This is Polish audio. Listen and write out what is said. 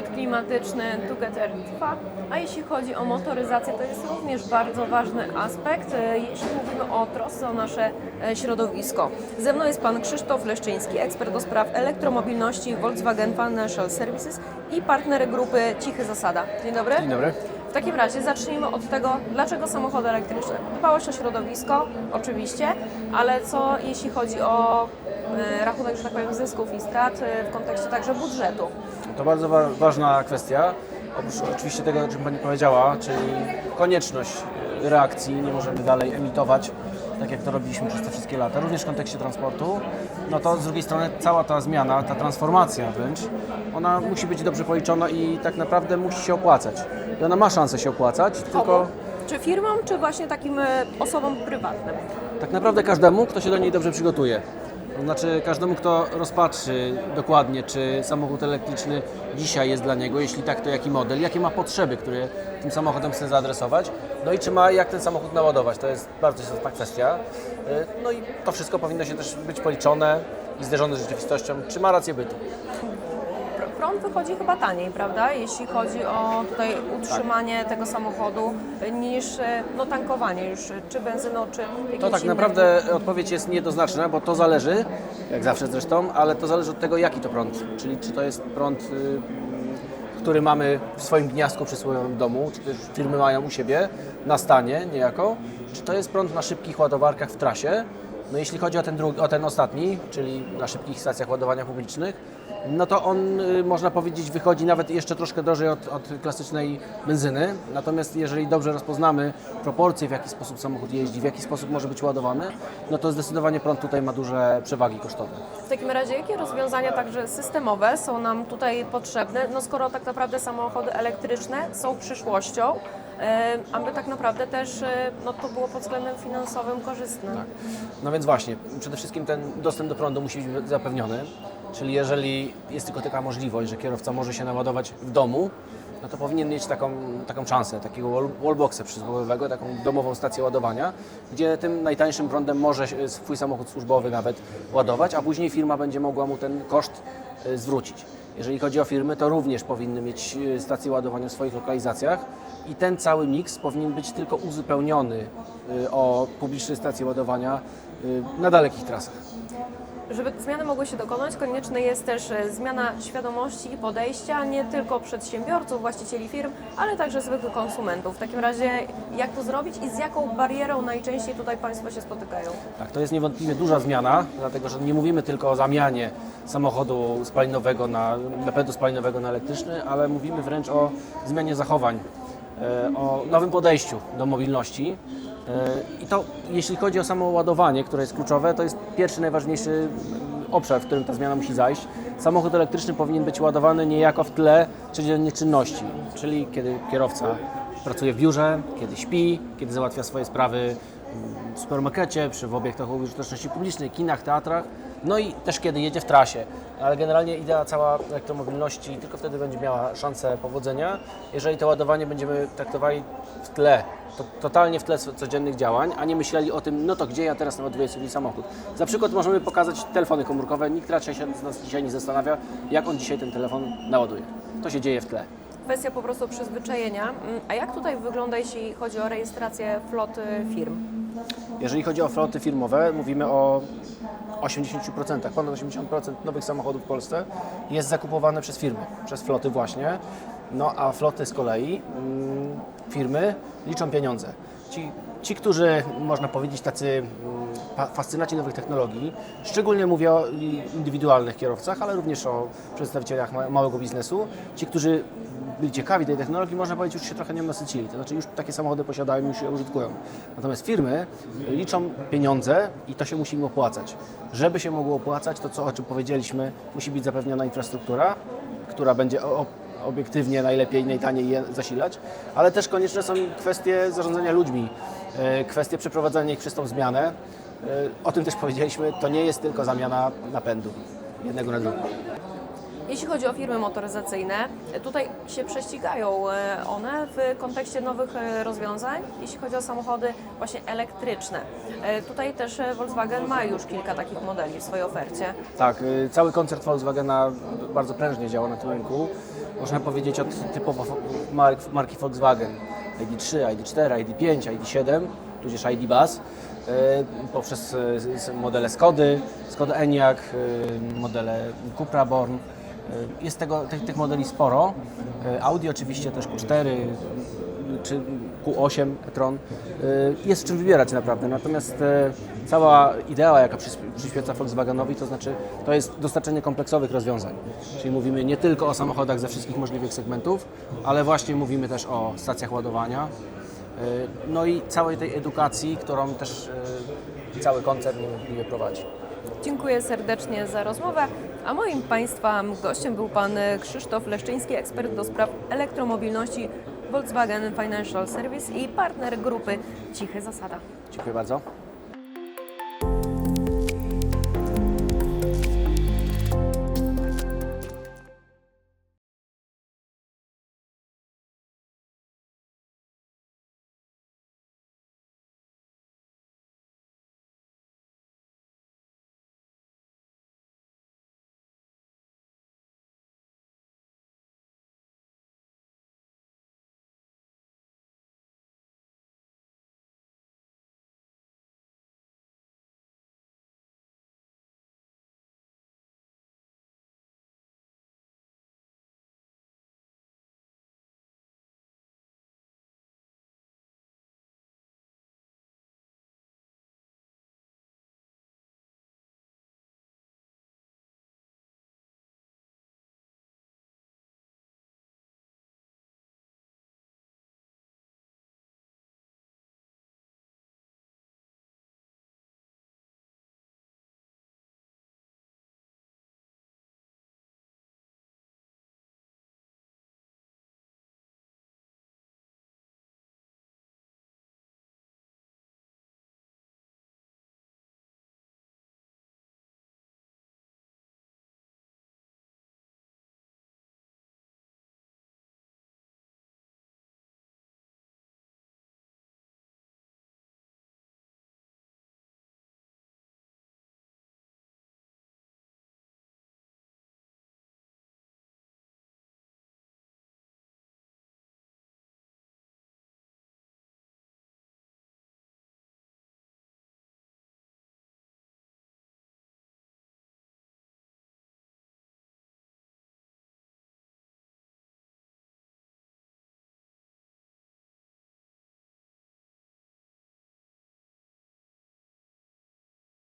szczyt klimatyczny Together trwa, a jeśli chodzi o motoryzację, to jest również bardzo ważny aspekt, e, jeśli mówimy o trosce o nasze e, środowisko. Ze mną jest Pan Krzysztof Leszczyński, ekspert do spraw elektromobilności Volkswagen Financial Services i partner grupy Cichy Zasada. Dzień dobry. Dzień dobry. W takim razie zacznijmy od tego, dlaczego samochody elektryczne. Dbałość o środowisko, oczywiście, ale co jeśli chodzi o e, rachunek, że tak powiem, zysków i strat w kontekście także budżetu? To bardzo wa- ważna kwestia. Oprócz oczywiście tego, o czym Pani powiedziała, czyli konieczność e, reakcji, nie możemy dalej emitować, tak jak to robiliśmy przez te wszystkie lata, również w kontekście transportu, no to z drugiej strony cała ta zmiana, ta transformacja wręcz, ona musi być dobrze policzona i tak naprawdę musi się opłacać. I ona ma szansę się opłacać, tylko? Czy firmom, czy właśnie takim e, osobom prywatnym? tak naprawdę każdemu, kto się do niej dobrze przygotuje. To znaczy każdemu, kto rozpatrzy dokładnie, czy samochód elektryczny dzisiaj jest dla niego, jeśli tak, to jaki model, jakie ma potrzeby, które tym samochodem chce zaadresować, no i czy ma jak ten samochód naładować. To jest bardzo istotna kwestia. Y, No i to wszystko powinno się też być policzone i zderzone z rzeczywistością, czy ma rację bytu. Pr- Prąd wychodzi chyba taniej, prawda? Jeśli chodzi o tutaj utrzymanie tego samochodu, niż e, no, tankowanie już, e, czy benzyną, czy jakimś To tak innym. naprawdę odpowiedź jest niejednoznaczna, bo to zależy, jak zawsze zresztą, ale to zależy od tego, jaki to prąd. Czyli czy to jest prąd, y, który mamy w swoim gniazdku przysłowiowym domu, czy też firmy mają u siebie na stanie niejako, czy to jest prąd na szybkich ładowarkach w trasie. No jeśli chodzi o ten, drugi, o ten ostatni, czyli na szybkich stacjach ładowania publicznych, no to on, y, można powiedzieć, wychodzi nawet jeszcze troszkę drożej od, od klasycznej benzyny. Natomiast jeżeli dobrze rozpoznamy proporcje, w jaki sposób samochód jeździ, w jaki sposób może być ładowany, no to zdecydowanie prąd tutaj ma duże przewagi kosztowe. W takim razie jakie rozwiązania także systemowe są nam tutaj potrzebne, no skoro tak naprawdę samochody elektryczne są przyszłością, aby tak naprawdę też e, no, to było pod względem finansowym korzystne. No więc właśnie, przede wszystkim ten dostęp do prądu musi być zapewniony. Czyli jeżeli jest tylko taka możliwość, że kierowca może się naładować w domu, no to powinien mieć taką, taką szansę, takiego wall- wallboxa przysłowiowego, taką domową stację ładowania, gdzie tym najtańszym prądem może swój samochód służbowy nawet ładować, a później firma będzie mogła mu ten koszt e, zwrócić. Jeżeli chodzi o firmy, to również powinny mieć e, stacje ładowania w swoich lokalizacjach i ten cały miks powinien być tylko uzupełniony e, o publiczne stacje ładowania e, na dalekich trasach. Żeby zmiany mogły się dokonać, konieczna jest też zmiana świadomości i podejścia nie tylko przedsiębiorców, właścicieli firm, ale także zwykłych konsumentów. W takim razie jak to zrobić i z jaką barierą najczęściej tutaj Państwo się spotykają? Tak, to jest niewątpliwie duża zmiana, dlatego że nie mówimy tylko o zamianie samochodu spalinowego na napędu spalinowego na elektryczny, ale mówimy wręcz o zmianie zachowań, e, o nowym podejściu do mobilności. E, I to jeśli chodzi o samo ładowanie, które jest kluczowe, to jest pierwszy najważniejszy mm, obszar, w którym ta zmiana musi zajść. Samochód elektryczny powinien być ładowany niejako w tle codziennych czynności, czyli kiedy kierowca pracuje w biurze, kiedy śpi, kiedy załatwia swoje sprawy supermarkecie, przy w obiektach użyteczności publicznej, kinach, teatrach, no i też kiedy jedzie w trasie. Ale generalnie idea cała elektromobilności tylko wtedy będzie miała szansę powodzenia, jeżeli to ładowanie będziemy traktowali w tle, to, totalnie w tle co- codziennych działań, a nie myśleli o tym, no to gdzie ja teraz naładuję sobie samochód. Za przykład możemy pokazać telefony komórkowe. Nikt raczej się z nas dzisiaj nie zastanawia, jak on dzisiaj ten telefon naładuje. To się dzieje w tle. Kwestia po prostu przyzwyczajenia. Mm, A jak tutaj wygląda, jeśli chodzi o rejestrację floty firm? Jeżeli chodzi o floty firmowe, mówimy o 80%, ponad 80% nowych samochodów w Polsce jest zakupowane przez firmy, przez floty właśnie. No a floty z kolei, mm, firmy liczą pieniądze. Ci, ci, którzy można powiedzieć tacy mm, fascynaci nowych technologii, szczególnie mówię o indywidualnych kierowcach, ale również o przedstawicielach ma- małego biznesu, ci, którzy byli ciekawi tej technologii, można powiedzieć, już się trochę nią nasycili. To znaczy już takie samochody posiadają, już je użytkują. Natomiast firmy liczą pieniądze i to się musi im opłacać. Żeby się mogło opłacać, to co, o czym powiedzieliśmy, musi być zapewniona infrastruktura, która będzie obiektywnie najlepiej, najtaniej je zasilać, ale też konieczne są kwestie zarządzania ludźmi, e, kwestie przeprowadzania ich przez tą zmianę. E, O tym też powiedzieliśmy, to nie jest tylko zamiana napędu jednego na drugi. Jeśli chodzi o firmy motoryzacyjne, tutaj się prześcigają e, one w kontekście nowych e, rozwiązań, jeśli chodzi o samochody właśnie elektryczne. E, Tutaj też Volkswagen ma już kilka takich modeli w swojej ofercie. Tak, cały koncert Volkswagena bardzo prężnie działa na tym rynku. można powiedzieć od typowo marki Volkswagen ID3, ID4, ID5, ID7, tudzież ID Buzz, poprzez modele Skody, Skoda Enyaq, modele Cupra Born. E, Jest tego, tych, tych modeli sporo. E, Audi oczywiście też Q4 czy Q8 e-tron. E, Jest czym wybierać naprawdę. Natomiast cała idea, jaka przyświeca Volkswagenowi, to znaczy to jest dostarczenie kompleksowych rozwiązań. Czyli mówimy nie tylko o samochodach ze wszystkich możliwych segmentów, ale właśnie mówimy też o stacjach ładowania. No i całej tej edukacji, którą też cały koncern niewątpliwie prowadzi. Dziękuję serdecznie za rozmowę, a moim Państwa gościem był Pan Krzysztof Leszczyński, ekspert do spraw elektromobilności Volkswagen Financial Service i partner grupy Cichy Zasada. Dziękuję bardzo.